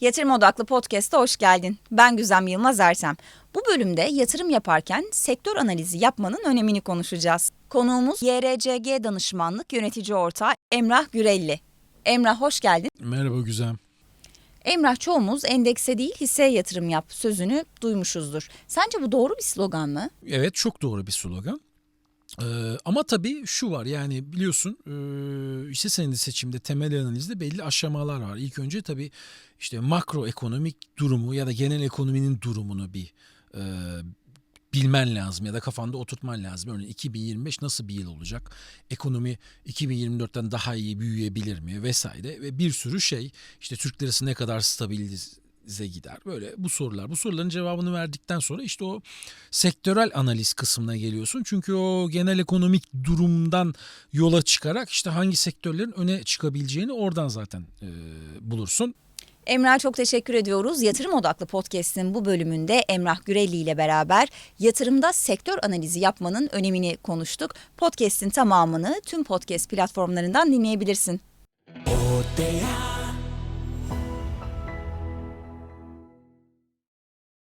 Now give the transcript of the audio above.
Yatırım Odaklı Podcast'a hoş geldin. Ben Güzem Yılmaz Ertem. Bu bölümde yatırım yaparken sektör analizi yapmanın önemini konuşacağız. Konuğumuz YRCG Danışmanlık Yönetici Ortağı Emrah Gürelli. Emrah hoş geldin. Merhaba Güzem. Emrah çoğumuz endekse değil hisseye yatırım yap sözünü duymuşuzdur. Sence bu doğru bir slogan mı? Evet çok doğru bir slogan. Ee, ama tabii şu var yani biliyorsun e, hisse senedi seçimde temel analizde belli aşamalar var. İlk önce tabii işte makroekonomik durumu ya da genel ekonominin durumunu bir e, bilmen lazım ya da kafanda oturtman lazım. Örneğin 2025 nasıl bir yıl olacak? Ekonomi 2024'ten daha iyi büyüyebilir mi vesaire ve bir sürü şey işte Türk lirası ne kadar stabilize gider böyle bu sorular. Bu soruların cevabını verdikten sonra işte o sektörel analiz kısmına geliyorsun. Çünkü o genel ekonomik durumdan yola çıkarak işte hangi sektörlerin öne çıkabileceğini oradan zaten e, bulursun. Emrah çok teşekkür ediyoruz. Yatırım Odaklı Podcast'in bu bölümünde Emrah Gürelli ile beraber yatırımda sektör analizi yapmanın önemini konuştuk. Podcast'in tamamını tüm podcast platformlarından dinleyebilirsin. Odea